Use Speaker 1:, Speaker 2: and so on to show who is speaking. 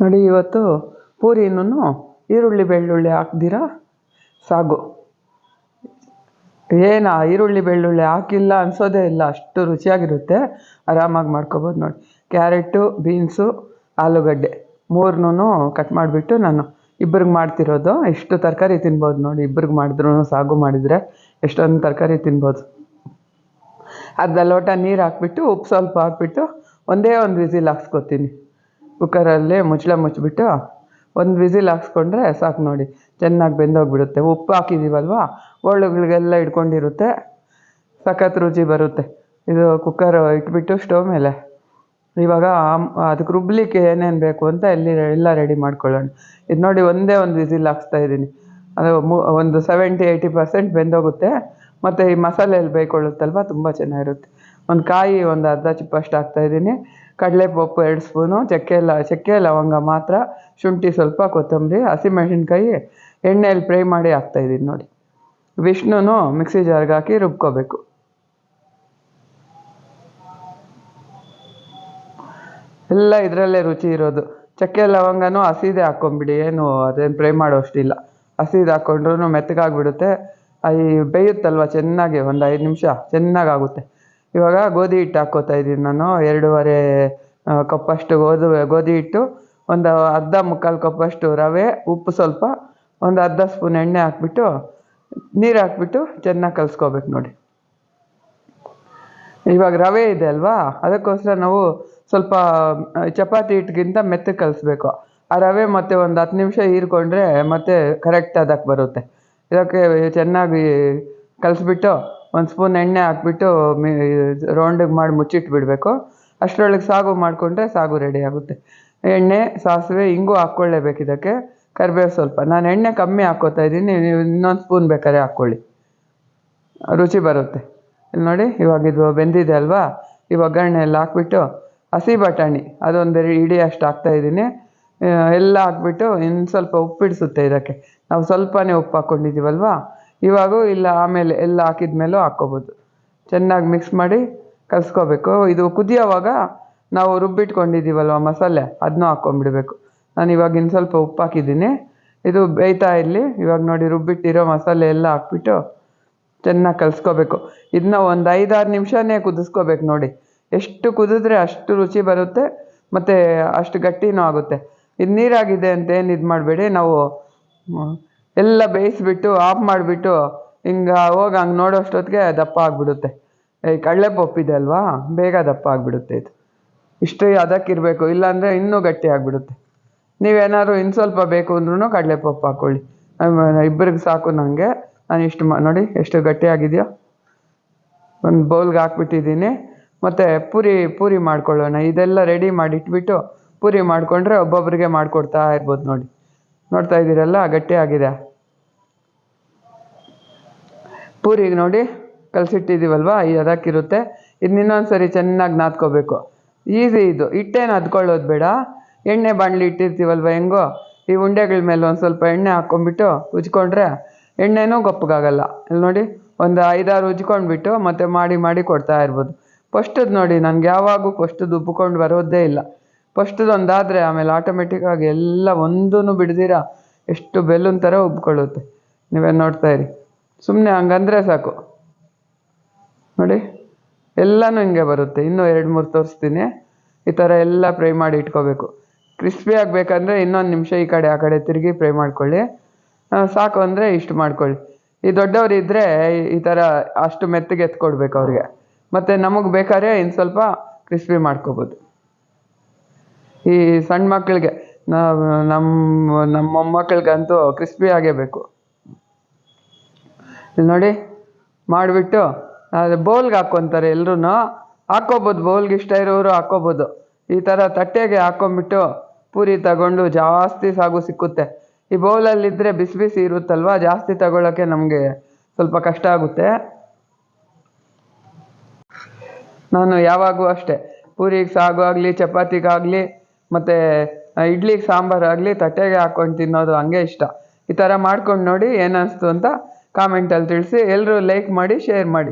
Speaker 1: ನೋಡಿ, ಇವತ್ತು ಪೂರಿನೂ ಈರುಳ್ಳಿ ಬೆಳ್ಳುಳ್ಳಿ ಹಾಕ್ದಿರ? ಸಾಗು. ಏನು, ಈರುಳ್ಳಿ ಬೆಳ್ಳುಳ್ಳಿ ಹಾಕಿಲ್ಲ ಅನ್ಸೋದೇ ಇಲ್ಲ. ಅಷ್ಟು ರುಚಿಯಾಗಿರುತ್ತೆ. ಆರಾಮಾಗಿ ಮಾಡ್ಕೋಬೋದು ನೋಡಿ. ಕ್ಯಾರೆಟು, ಬೀನ್ಸು, ಆಲೂಗಡ್ಡೆ. ಮೂರನ್ನೂ ಕಟ್ ಮಾಡಿಬಿಟ್ಟು ನಾನು ಇಬ್ರಿಗೆ ಮಾಡ್ತಿರೋದು. ಇಷ್ಟು ತರಕಾರಿ ತಿನ್ಬೋದು ನೋಡಿ. ಇಬ್ರಿಗೆ ಮಾಡಿದ್ರು ಸಾಗು ಮಾಡಿದರೆ ಎಷ್ಟೊಂದು ತರಕಾರಿ ತಿನ್ಬೋದು. ಅರ್ಧ ಲೋಟ ನೀರು ಹಾಕ್ಬಿಟ್ಟು ಉಪ್ಪು ಸ್ವಲ್ಪ ಹಾಕ್ಬಿಟ್ಟು, ಒಂದೇ ಒಂದು ವಿಸಿಲ್ ಹಾಕ್ಸ್ಕೊತೀನಿ. ಕುಕ್ಕರಲ್ಲಿ ಮುಚ್ಚಳ ಮುಚ್ಚಿಬಿಟ್ಟು ಒಂದು ವಿಸಿಲ್ ಹಾಕ್ಸ್ಕೊಂಡ್ರೆ ಸಾಕು ನೋಡಿ. ಚೆನ್ನಾಗಿ ಬೆಂದೋಗಿಬಿಡುತ್ತೆ. ಉಪ್ಪು ಹಾಕಿದ್ದೀವಲ್ವ ಒಳ್ಳುಗಳಿಗೆಲ್ಲ ಇಟ್ಕೊಂಡಿರುತ್ತೆ. ಸಖತ್ ರುಚಿ ಬರುತ್ತೆ. ಇದು ಕುಕ್ಕರ್ ಇಟ್ಬಿಟ್ಟು ಸ್ಟವ್ ಮೇಲೆ. ಇವಾಗ ಅದಕ್ಕೆ ರುಬ್ಲಿಕ್ಕೆ ಏನೇನು ಬೇಕು ಅಂತ ಎಲ್ಲಿ ಎಲ್ಲ ರೆಡಿ ಮಾಡ್ಕೊಳ್ಳೋಣ. ಇದು ನೋಡಿ ಒಂದೇ ಒಂದು ವಿಸಿಲ್ ಹಾಕ್ಸ್ತಾ ಇದ್ದೀನಿ. ಅದು ಒಂದು ಸೆವೆಂಟಿ, ಏಯ್ಟಿ ಪರ್ಸೆಂಟ್ ಬೆಂದೋಗುತ್ತೆ. ಮತ್ತು ಈ ಮಸಾಲೆಯಲ್ಲಿ ಬೇಯ್ಕೊಳ್ಳುತ್ತಲ್ವ? ತುಂಬ ಚೆನ್ನಾಗಿರುತ್ತೆ. ಒಂದು ಕಾಯಿ ಒಂದು ಅರ್ಧ ಚಿಪ್ಪಷ್ಟು ಹಾಕ್ತಾಯಿದ್ದೀನಿ ಕಡಲೆಪಪ್ಪು ಎರಡು ಸ್ಪೂನು, ಚಕ್ಕೆ ಲ, ಚಕ್ಕೆ ಲವಂಗ ಮಾತ್ರ, ಶುಂಠಿ ಸ್ವಲ್ಪ, ಕೊತ್ತಂಬರಿ ಹಸಿಮೆಣಸಿನ್ಕಾಯಿ ಎಣ್ಣೆಯಲ್ಲಿ ಫ್ರೈ ಮಾಡಿ ಹಾಕ್ತಾಯಿದ್ದೀನಿ ನೋಡಿ. ವಿಷ್ಣುನು ಮಿಕ್ಸಿ ಜಾರ್ಗೆ ಹಾಕಿ ರುಬ್ಕೋಬೇಕು. ಎಲ್ಲ ಇದರಲ್ಲೇ ರುಚಿ ಇರೋದು. ಚಕ್ಕೆ ಲವಂಗನೂ ಹಸಿದೇ ಹಾಕ್ಕೊಂಬಿಡಿ, ಏನು ಅದೇನು ಫ್ರೈ ಮಾಡೋ ಅಷ್ಟಿಲ್ಲ ಹಸಿದು ಹಾಕ್ಕೊಂಡ್ರೂ ಮೆತ್ತಗಾಗ್ಬಿಡುತ್ತೆ. ಈ ಬೇಯುತ್ತಲ್ವ ಚೆನ್ನಾಗಿ, ಒಂದು ಐದು ನಿಮಿಷ, ಚೆನ್ನಾಗಾಗುತ್ತೆ. ಇವಾಗ ಗೋಧಿ ಹಿಟ್ಟು ಹಾಕೋತಾ ಇದ್ದೀನಿ ನಾನು. ಎರಡೂವರೆ ಕಪ್ಪಷ್ಟು ಗೋಧಿ ಗೋಧಿ ಹಿಟ್ಟು, ಒಂದು ಅರ್ಧ ಮುಕ್ಕಾಲು ಕಪ್ಪಷ್ಟು ರವೆ, ಉಪ್ಪು ಸ್ವಲ್ಪ, ಒಂದು ಅರ್ಧ ಸ್ಪೂನ್ ಎಣ್ಣೆ ಹಾಕ್ಬಿಟ್ಟು, ನೀರು ಹಾಕ್ಬಿಟ್ಟು ಚೆನ್ನಾಗಿ ಕಲಿಸ್ಕೋಬೇಕು ನೋಡಿ. ಇವಾಗ ರವೆ ಇದೆ ಅಲ್ವಾ? ಅದಕ್ಕೋಸ್ಕರ ನಾವು ಸ್ವಲ್ಪ ಚಪಾತಿ ಹಿಟ್ಟಿಗಿಂತ ಮೆತ್ತಗೆ ಕಲಿಸ್ಬೇಕು. ಆ ರವೆ ಮತ್ತೆ ಒಂದು ಹತ್ತು ನಿಮಿಷ ಹೀರ್ಕೊಂಡ್ರೆ ಮತ್ತೆ ಕರೆಕ್ಟ್ ಅದಕ್ಕೆ ಬರುತ್ತೆ. ಇದಕ್ಕೆ ಚೆನ್ನಾಗಿ ಕಲಿಸ್ಬಿಟ್ಟು ಒಂದು ಸ್ಪೂನ್ ಎಣ್ಣೆ ಹಾಕ್ಬಿಟ್ಟು ರೌಂಡಿಗೆ ಮಾಡಿ ಮುಚ್ಚಿಟ್ಬಿಡಬೇಕು. ಅಷ್ಟರೊಳಗೆ ಸಾಗು ಮಾಡಿಕೊಂಡ್ರೆ ಸಾಗು ರೆಡಿ ಆಗುತ್ತೆ. ಎಣ್ಣೆ, ಸಾಸಿವೆ ಹಿಂಗು ಹಾಕ್ಕೊಳ್ಳೇಬೇಕು ಇದಕ್ಕೆ. ಕರಿಬೇವು ಸ್ವಲ್ಪ. ನಾನು ಎಣ್ಣೆ ಕಮ್ಮಿ ಹಾಕ್ಕೋತಾ ಇದ್ದೀನಿ. ನೀವು ಇನ್ನೊಂದು ಸ್ಪೂನ್ ಬೇಕಾದ್ರೆ ಹಾಕ್ಕೊಳ್ಳಿ. ರುಚಿ ಬರುತ್ತೆ. ಇಲ್ಲಿ ನೋಡಿ, ಇವಾಗ ಇದು ಬೆಂದಿದೆ ಅಲ್ವಾ? ಈ ಒಗ್ಗರಣೆ ಎಲ್ಲ ಹಾಕ್ಬಿಟ್ಟು ಹಸಿ ಬಟಾಣಿ, ಅದೊಂದು ಇಡೀ ಅಷ್ಟು ಹಾಕ್ತಾಯಿದ್ದೀನಿ ಎಲ್ಲ ಹಾಕ್ಬಿಟ್ಟು ಇನ್ನು ಸ್ವಲ್ಪ ಉಪ್ಪಿಡಿಸುತ್ತೆ ಇದಕ್ಕೆ. ನಾವು ಸ್ವಲ್ಪನೇ ಉಪ್ಪು ಹಾಕ್ಕೊಂಡಿದ್ದೀವಲ್ವ ಇವಾಗೂ ಇಲ್ಲ, ಆಮೇಲೆ ಎಲ್ಲ ಹಾಕಿದ ಮೇಲೂ ಹಾಕ್ಕೋಬೋದು. ಚೆನ್ನಾಗಿ ಮಿಕ್ಸ್ ಮಾಡಿ ಕಲಸ್ಕೋಬೇಕು. ಇದು ಕುದಿಯೋವಾಗ ನಾವು ರುಬ್ಬಿಟ್ಕೊಂಡಿದ್ದೀವಲ್ವ ಮಸಾಲೆ ಅದನ್ನೂ ಹಾಕ್ಕೊಂಬಿಡ್ಬೇಕು ನಾನು ಇವಾಗ ಇನ್ನು ಸ್ವಲ್ಪ ಉಪ್ಪು ಹಾಕಿದ್ದೀನಿ. ಇದು ಬೇಯ್ತಾ ಇರಲಿ. ಇವಾಗ ನೋಡಿ ರುಬ್ಬಿಟ್ಟಿರೋ ಮಸಾಲೆ ಎಲ್ಲ ಹಾಕ್ಬಿಟ್ಟು ಚೆನ್ನಾಗಿ ಕಲಸ್ಕೋಬೇಕು. ಇದನ್ನ ಒಂದು ಐದಾರು ನಿಮಿಷನೇ ಕುದಿಸ್ಕೋಬೇಕು ನೋಡಿ. ಎಷ್ಟು ಕುದಿದ್ರೆ ಅಷ್ಟು ರುಚಿ ಬರುತ್ತೆ, ಮತ್ತು ಅಷ್ಟು ಗಟ್ಟಿನೂ ಆಗುತ್ತೆ. ಇದು ನೀರಾಗಿದೆ ಅಂತ ಏನು ಇದು ಮಾಡಬೇಡಿ. ನಾವು ಎಲ್ಲ ಬೇಯಿಸ್ಬಿಟ್ಟು ಆಫ್ ಮಾಡಿಬಿಟ್ಟು, ಹಿಂಗೆ ಹೋಗಿ ಹಂಗೆ ನೋಡೋಷ್ಟೊತ್ತಿಗೆ ದಪ್ಪ ಆಗಿಬಿಡುತ್ತೆ. ಈ ಕಡಲೆಪಪ್ಪಿದೆ ಅಲ್ವಾ? ಬೇಗ ದಪ್ಪ ಆಗಿಬಿಡುತ್ತೆ ಇದು. ಇಷ್ಟು ಅದಕ್ಕಿರಬೇಕು ಇಲ್ಲಾಂದರೆ ಇನ್ನೂ ಗಟ್ಟಿ ಆಗಿಬಿಡುತ್ತೆ. ನೀವೇನಾದ್ರು ಇನ್ನು ಸ್ವಲ್ಪ ಬೇಕು ಅಂದ್ರೂ ಕಡಲೆಪಪ್ಪು ಹಾಕ್ಕೊಳ್ಳಿ ಇಬ್ಬರಿಗೆ ಸಾಕು ನನಗೆ ನಾನು ಇಷ್ಟು ಮಾ, ನೋಡಿ, ಎಷ್ಟು ಗಟ್ಟಿಯಾಗಿದೆಯೋ ಒಂದು ಬೌಲ್ಗೆ ಹಾಕ್ಬಿಟ್ಟಿದ್ದೀನಿ. ಮತ್ತು ಪೂರಿ ಪೂರಿ ಮಾಡ್ಕೊಳ್ಳೋಣ. ಇದೆಲ್ಲ ರೆಡಿ ಮಾಡಿ ಇಟ್ಬಿಟ್ಟು ಪೂರಿ ಮಾಡಿಕೊಂಡ್ರೆ ಒಬ್ಬೊಬ್ಬರಿಗೆ ಮಾಡಿಕೊಡ್ತಾ ಇರ್ಬೋದು ನೋಡಿ. ನೋಡ್ತಾ ಇದ್ದೀರಲ್ಲ ಗಟ್ಟಿಯಾಗಿದೆ ಪೂರಿಗೆ ನೋಡಿ, ಕಲಸಿಟ್ಟಿದ್ದೀವಲ್ವಾ, ಈ ಅದಕ್ಕಿರುತ್ತೆ ಇದನ್ನ ಇನ್ನೊಂದು ಸರಿ ಚೆನ್ನಾಗಿ ನಾದ್ಕೋಬೇಕು. ಈಸಿ ಇದು ಹಿಟ್ಟೇನು ಅದ್ಕೊಳ್ಳೋದು ಬೇಡ. ಎಣ್ಣೆ ಬಾಣಲಿ ಇಟ್ಟಿರ್ತೀವಲ್ವ ಹೆಂಗೋ, ಈ ಉಂಡೆಗಳ ಮೇಲೆ ಒಂದು ಸ್ವಲ್ಪ ಎಣ್ಣೆ ಹಾಕ್ಕೊಂಡ್ಬಿಟ್ಟು ಉಜ್ಕೊಂಡ್ರೆ ಎಣ್ಣೆನೂ ಗೊಪ್ಪಗಾಗಲ್ಲ ಇಲ್ಲಿ ನೋಡಿ, ಒಂದು ಐದಾರು ಉಜ್ಕೊಂಡ್ಬಿಟ್ಟು ಮತ್ತೆ ಮಾಡಿ ಮಾಡಿ ಕೊಡ್ತಾ ಇರ್ಬೋದು. ಫಸ್ಟದ್ದು ನೋಡಿ, ನನಗೆ ಯಾವಾಗೂ ಫಸ್ಟದ್ದು ಉಬ್ಕೊಂಡು ಬರೋದೇ ಇಲ್ಲ. ಫಸ್ಟದ್ದು ಒಂದಾದರೆ ಆಮೇಲೆ ಆಟೋಮೆಟಿಕ್ಕಾಗಿ ಎಲ್ಲ ಒಂದೂ ಬಿಡ್ದಿರ, ಎಷ್ಟು ಬೆಲೂನ್ ಥರ ಉಬ್ಕೊಳ್ಳುತ್ತೆ. ನೀವೇ ನೋಡ್ತಾ ಇರಿ. ಸುಮ್ಮನೆ ಹಂಗಂದ್ರೆ ಸಾಕು. ನೋಡಿ, ಎಲ್ಲನೂ ಹಿಂಗೆ ಬರುತ್ತೆ. ಇನ್ನೂ ಎರಡು ಮೂರು ತೋರಿಸ್ತೀನಿ. ಈ ಥರ ಎಲ್ಲ ಫ್ರೈ ಮಾಡಿ ಇಟ್ಕೋಬೇಕು. ಕ್ರಿಸ್ಪಿ ಆಗಬೇಕಂದ್ರೆ ಇನ್ನೊಂದು ನಿಮಿಷ ಈ ಕಡೆ, ಆ ಕಡೆ ತಿರುಗಿ ಫ್ರೈ ಮಾಡ್ಕೊಳ್ಳಿ. ಸಾಕು ಅಂದರೆ ಇಷ್ಟು ಮಾಡ್ಕೊಳ್ಳಿ. ಈ ದೊಡ್ಡವರು ಇದ್ದರೆ ಈ ಥರ ಅಷ್ಟು ಮೆತ್ತಗೆ ಎತ್ಕೊಡ್ಬೇಕು ಅವ್ರಿಗೆ. ಮತ್ತು ನಮಗೆ ಬೇಕಾದ್ರೆ ಇನ್ನು ಸ್ವಲ್ಪ ಕ್ರಿಸ್ಪಿ ಮಾಡ್ಕೋಬೋದು. ಈ ಸಣ್ಣ ಮಕ್ಕಳಿಗೆ ನಮ್ಮ ನಮ್ಮ ಮೊಮ್ಮಕ್ಕಳಿಗಂತೂ ಕ್ರಿಸ್ಪಿ ಆಗೇ ಬೇಕು. ಇಲ್ಲಿ ನೋಡಿ, ಮಾಡಿಬಿಟ್ಟು, ಅದು ಬೌಲ್ಗೆ ಹಾಕ್ಕೊತಾರೆ ಎಲ್ರೂ ಹಾಕ್ಕೋಬೋದು ಬೌಲ್ಗೆ ಇಷ್ಟ ಇರೋರು ಹಾಕ್ಕೋಬೋದು. ಈ ಥರ ತಟ್ಟೆಗೆ ಹಾಕೊಂಬಿಟ್ಟು ಪೂರಿ ತಗೊಂಡು ಜಾಸ್ತಿ ಸಾಗು ಸಿಕ್ಕುತ್ತೆ. ಈ ಬೌಲಲ್ಲಿದ್ದರೆ ಬಿಸಿ ಬಿಸಿ ಇರುತ್ತಲ್ವ, ಜಾಸ್ತಿ ತಗೊಳ್ಳೋಕ್ಕೆ ನಮಗೆ ಸ್ವಲ್ಪ ಕಷ್ಟ ಆಗುತ್ತೆ. ನಾನು ಯಾವಾಗೂ ಅಷ್ಟೇ. ಪೂರಿಗೆ ಸಾಗು ಆಗಲಿ, ಚಪಾತಿಗಾಗಲಿ ಮತ್ತು ಇಡ್ಲಿಗೆ ಸಾಂಬಾರ್ ಆಗಲಿ ತಟ್ಟೆಗೆ ಹಾಕ್ಕೊಂಡು ತಿನ್ನೋದು ಹಂಗೆ ಇಷ್ಟ. ಈ ಥರ ಮಾಡ್ಕೊಂಡು ನೋಡಿ ಏನನ್ಸ್ತು ಅಂತ ಕಾಮೆಂಟಲ್ಲಿ ತಿಳಿಸಿ. ಎಲ್ಲರೂ ಲೈಕ್ ಮಾಡಿ ಶೇರ್ ಮಾಡಿ.